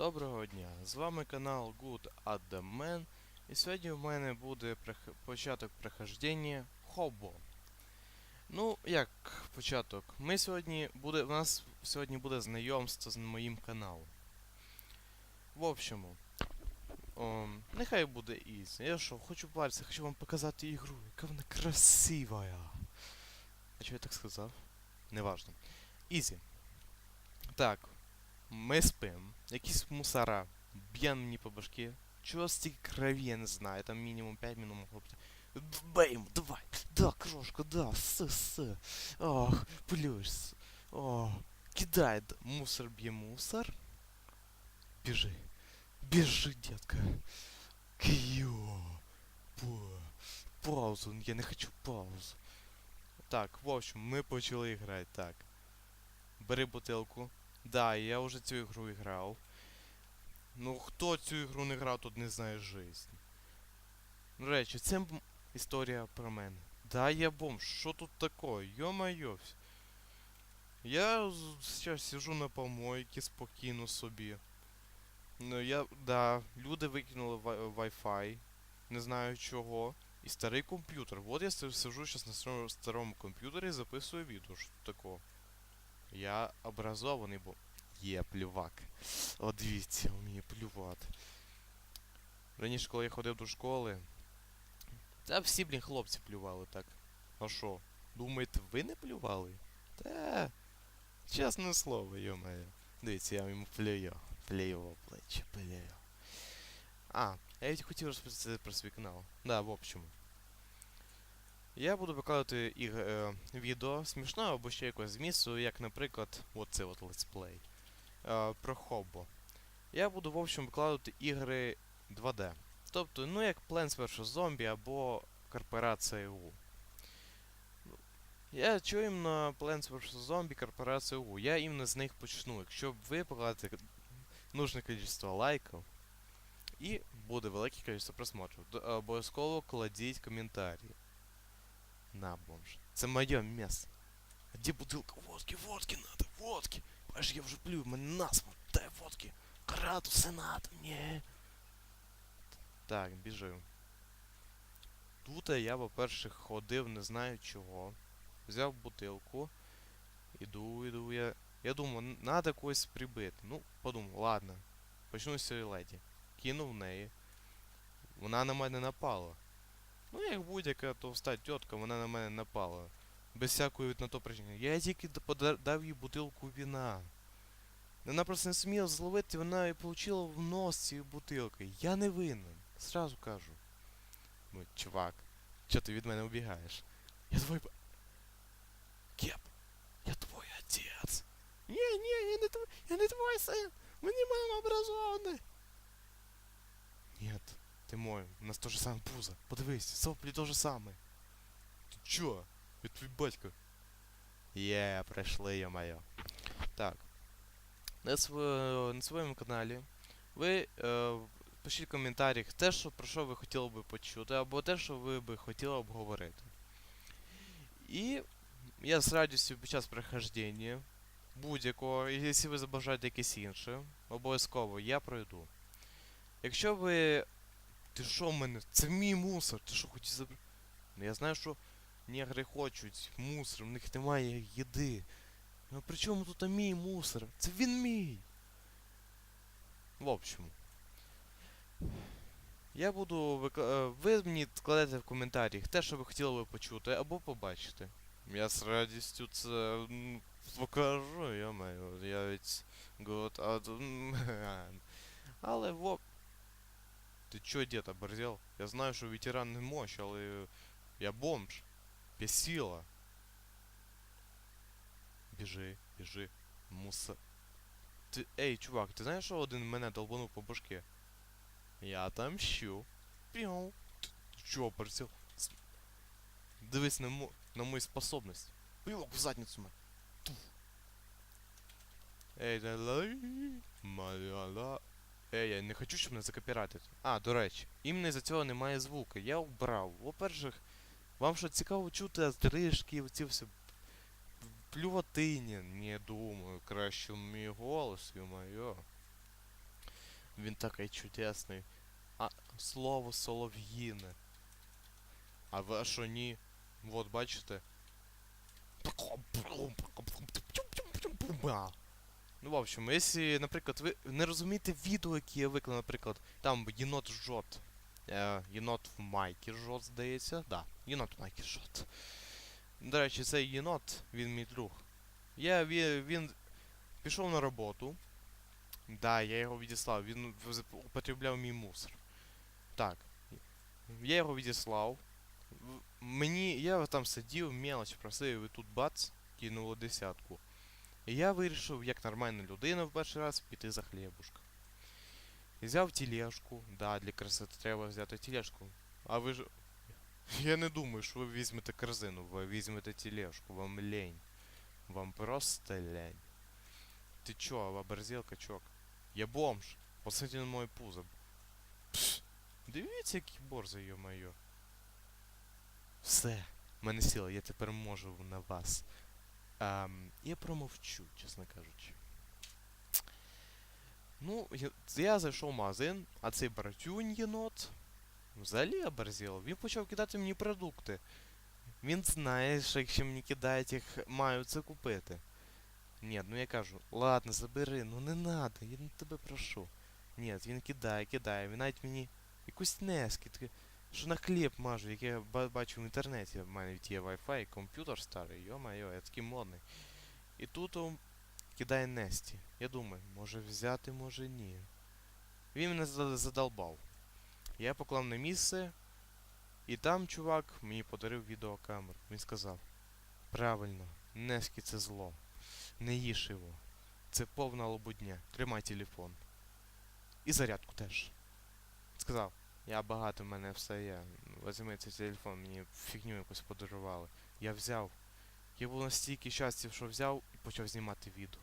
Доброго дня! З вами канал Good at the Man. І сьогодні в мене буде початок прохождення Хобо. Ну, як початок? Ми сьогодні буде. У нас сьогодні буде знайомство з моїм каналом. В общому. ом, нехай буде із. Я що, хочу пальця, хочу вам показати ігру, яка вона красива. А чого я так сказав? Неважно. Ізі. Так, ми спим. Якісь мусора б'є мені по башки. Чого стільки крові, я не знаю, там мінімум 5 мінімум хлопці. Бейм, давай! Да, крошка, да, с, с. Ох, плюс. О, кидай, мусор б'є мусор. Біжи. Біжи, детка. Кью. По. Паузу, я не хочу паузу. Так, в общем, ми почали грати, так. Бери бутилку. Да, я вже цю ігру грав. Ну, хто цю ігру не грав, тут не знає жизнь. До речі, це історія про мене. Да, я бомж, що тут такое? Вс- Я зараз сижу на помойці спокійно собі. Ну, я. Да, люди викинули wi- Wi-Fi. Не знаю чого. І старий комп'ютер. Вот я сижу зараз на старому, старому комп'ютері і записую відео. Що такого? Я образований, бо є плювак. О, дивіться, вміє плювати. Раніше, коли я ходив до школи, та всі, блін, хлопці плювали так. А що? Думаєте, ви не плювали? Та. Чесне слово, йо-моє. Дивіться, я йому плюю. Плюю в плечі, плюю. А, я ведь хотів розповісти про свій канал. Да, в общем. Я буду викладати іг... е, відео смішного або ще якогось змісту, як, наприклад, оце от летсплей. Е, про Хобо. Я буду, в общем, викладати ігри 2D. Тобто, ну як Plants vs. Zombie або Корпорація U. Я чую іменно Plants vs. Zombie, Корпорація U. Я іменно з них почну. Якщо ви покладете нужне кількість лайків, і буде велике кількість просмотрів. Обов'язково кладіть коментарі. На, бомж. Це моє місце. А де бутилка водки? Водки надо, водки. Аж я вже плюю, мене насморк. Дай водки. Градуси надо, ні. Так, біжу. Тут я, по-перше, ходив, не знаю чого. Взяв бутилку. Іду, іду, я. Я думаю, надо когось прибити. Ну, подумав, ладно. Почну з цієї леді. Кинув в неї. Вона на мене напала. Ну, як будь-яка товста тітка, вона на мене напала. Без всякої на то причини. Я тільки д- пода- дав їй бутилку віна. Вона просто не суміла зловити, вона і получила в нос цією бутилкою. Я не винен. Сразу кажу. Ну, чувак, чого ти від мене убігаєш? Я твой... ба- Кеп, я твой отець. Ні, ні, я не твой, я не твой син. Мені мама образована. Нет, ти мой. У нас то же саме пузо. Подивись, соплі то же саме. Ти чо? Я твій батько. Є, прийшли, я моє. Так. На, сво... на своєму каналі ви е, пишіть в коментарях те, що, про що ви хотіли би почути, або те, що ви би хотіли обговорити. І я з радістю під час прохождення будь-якого, і якщо ви забажаєте якесь інше, обов'язково я пройду. Якщо ви. Ти що в мене? Це мій мусор, ти що хочеш забрати? Ну я знаю, що негри хочуть мусор, в них немає їди. Ну при чому тут мій мусор? Це він мій. В общем. Я буду викла... е, Ви мені складете в коментарях те, що ви хотіли би почути або побачити. Я з радістю це покажу, я маю. Я ведь at man. Але во. Ти чо, дід, оборзел? Я знаю, що ветеран не мощ, але я бомж. Бесила. Біжи, біжи. Муса. Ти. Ей, чувак, ти знаєш, що один мене долбанув по башке? Я отомщу. Піу. Ти, ти чо, оборзел? Дивись на, мо... на мою способность. Пилок в задницю мене. Ей, да лай. Маляла. Ей, я не хочу, щоб мене закопіратити. А, до речі, іменно за цього немає звука. Я убрав. Во-перших, вам що цікаво чути стрижки, ці всі плюватині? Не думаю, краще мій голос, ё-моё. Він такий чудесний. А слово солов'їне. А ви а що ні? Вот, бачите? Ну, в общем, якщо, наприклад, ви не розумієте відео, яке я виклав, наприклад, там єнот жот. Е, єнот в майки жот, здається. Да, єнот в майки жот. До речі, цей єнот, він мій друг. Я, він, він пішов на роботу. Да, я його відіслав. Він употребляв мій мусор. Так. Я його відіслав. Мені. Я там сидів, мелоч просив, і тут бац, кинуло десятку. І я вирішив, як нормальна людина в перший раз, піти за хлібушка. Взяв тележку. Да, для красоти треба взяти тележку. А ви ж. Я не думаю, що ви візьмете корзину, ви візьмете тележку, вам лень. Вам просто лень. Ты чё, оборзел, качок? Я бомж. Посмотрите на мой пузо. Пш, Дивіться, який борзий, йо-моє. Все. В мене сила, я тепер можу на вас. Ем, я промовчу, чесно кажучи. Ну, я, я зайшов в магазин, а цей братюнь єнот взагалі оборзел. Він почав кидати мені продукти. Він знає, що якщо мені кидають, їх маю це купити. Ні, ну я кажу, ладно, забери, ну не надо, я не тебе прошу. Ні, він кидає, кидає, він навіть мені якусь нески, що на хліб мажу, яке я бачу в інтернеті. В мене є Wi-Fi, комп'ютер старий, йо-моє, я такий модний. І тут он кидає Несті. Я думаю, може взяти, може ні. Він мене задолбав. Я поклав на місце, і там чувак мені подарив відеокамеру. Він сказав: Правильно, Нескі це зло. Не їж його. Це повна лобудня. Тримай телефон. І зарядку теж. Сказав, я багато, в мене все є. Возьми цей телефон, мені фігню якусь подарували. Я взяв. Я був настільки щаслив, що взяв і почав знімати відео.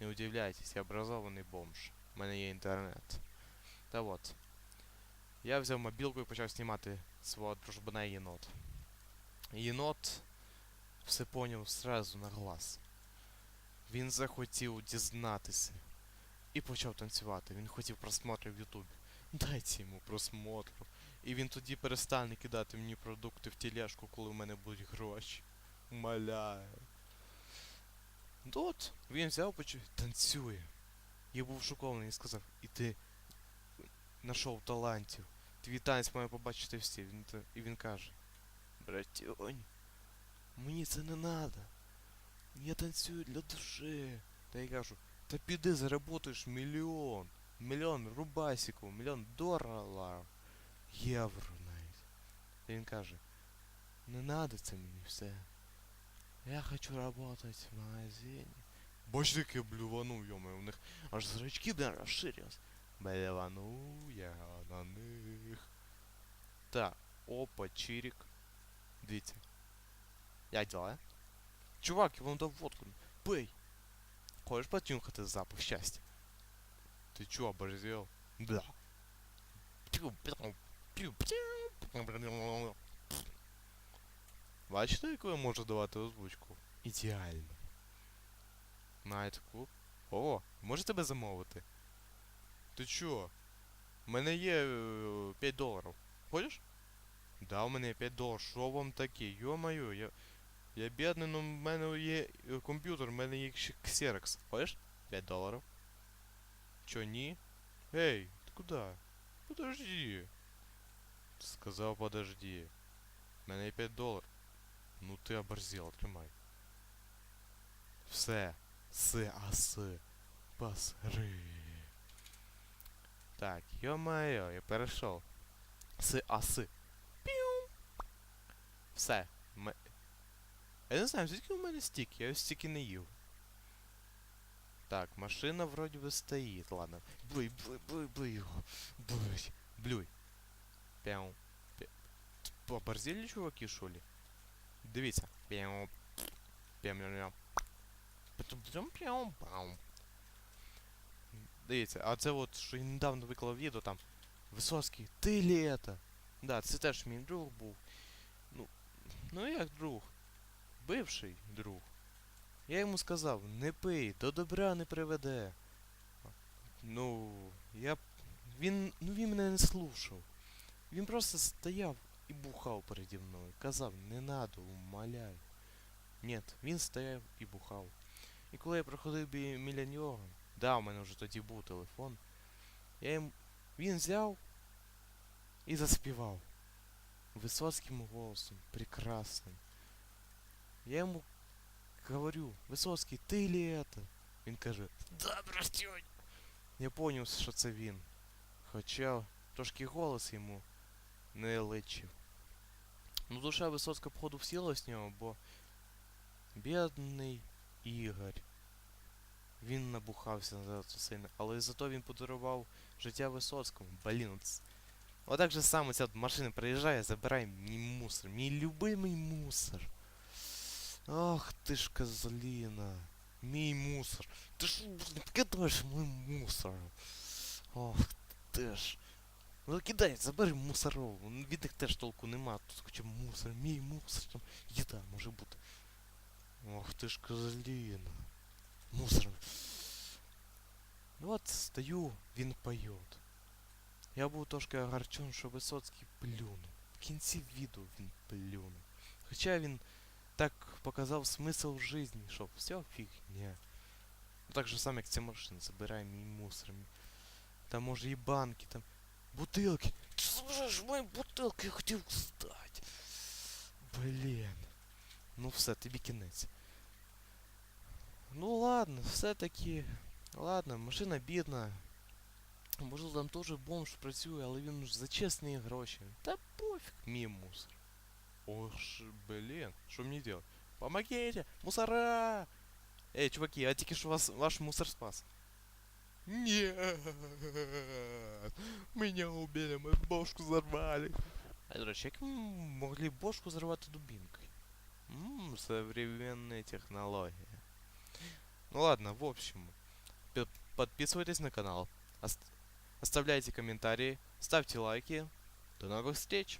Не удивляйтесь, я образований бомж. У мене є інтернет. Та от. Я взяв мобілку і почав знімати свого дружбана єнот. Єнот все поняв сразу на глаз. Він захотів дізнатися і почав танцювати. Він хотів просмотрів в Ютубі. Дайте йому просмотру. І він тоді перестане кидати мені продукти в тележку, коли в мене будуть гроші. Умоляю. От, він взяв, почав танцює. Я був шокований і сказав, і ти знайшов талантів. Твій танець має побачити всі. Він, і він каже, братюнь, мені це не надо. Я танцюю для душі. Та я кажу, та піди заработаєш мільйон. Мільйон рубасиків, мільйон доларів. Євро навіть. І він каже, не надо це мені все. Я хочу работать в магазині. Бачите, як я блюванув, йома, у них аж зрачки да розширились. Блюванув я на них. Так, опа, чирик. Дивіться. Як дела? Чувак, я вам дав водку. Пий. Хочеш потюнхати запах щастя? Ти чо, оборзел? Да. Бачите, яку я можу давати озвучку? Ідеально. Найт клуб. О, може тебе замовити? Ти чо? У мене є е, 5 доларів. Хочеш? Да, у мене є 5 доларів. Що вам таке? Йо-моє, я... Я бідний, но в мене є е, комп'ютер, в мене є ще Xerox. Хочеш? 5 доларів. Чо, ні? Ей, ти куди? Подожди. Сказав, подожди. У мене є 5 доларів. Ну ти оборзел, тримай. Все. С, а с. Посри. Так, ё-моё, я перейшов. С, а с. Піу. Все. Ме... Я не знаю, звідки у мене стільки, я ось стільки не їв. Так, машина вроді би стоїть, ладно. Блюй, блюй, блюй, блюй його. Блюй, блюй. Пяу. Пя- Т- Оборзели чуваки, що ли? Дивіться. Пяу. Пяу. Пяу, пяу, пяу. Дивіться, а це от, що я недавно виклав відео там. Висоцький, ти літо. Да, це теж мій друг був. Ну, ну як друг? Бивший друг. Я йому сказав, не пий, до добра не приведе. Ну, я Він. Ну він мене не слушав. Він просто стояв і бухав переді мною. Казав, не надо, умоляю. Ні, він стояв і бухав. І коли я проходив бі- біля нього, да, у мене вже тоді був телефон, я їм... він взяв і заспівав. Висоцьким голосом, прекрасним. Я йому говорю, Висоцький, ти ли это? Він каже, да, простюнь. Я поняв, що це він. Хоча трошки голос йому не личив. Ну, душа Висоцька, походу, всіла з нього, бо бідний Ігор. Він набухався за це сильно, але зато він подарував життя Висоцькому. Блін, Отак же саме ця машина приїжджає, забирає мій мусор, мій любимий мусор. Ах ти ж козліна. Мій мусор. Ти ж блін, кидаєш мій мусор. Ох ти ж. Ну кидай, забери мусоров. Ну, Від них теж толку нема. Тут хоча мусор, мій мусор, там їда може бути. Ох ти ж козліна. Мусор. Ну от стою, він поет. Я був трошки огорчен, що Висоцький плюнув. В кінці відео він плюнув. Хоча він так показав смисл в житті, що все фігня. Ну так же само, як ця машина, забирає мій мусор. мій- Там може і банки, там бутилки. Ти служиш мої бутилки, я хотів здати. Блін. Ну все, тобі кінець. Ну ладно, все-таки. Ладно, машина бідна. Можливо, там теж бомж працює, але він ж за чесні гроші. Та пофіг, мій мусор. Ох, ж, блін, що мені делать? Помогите! Мусора! Эй, чуваки, а тільки що вас ваш мусор спас. Нет! Меня убили, мою бошку взорвали. А, до речі, як ми могли бошку взорвати дубинкой? Ммм, современные технологии. Ну ладно, в общем, пи- подписывайтесь на канал, ост- оставляйте комментарии, ставьте лайки. До новых встреч!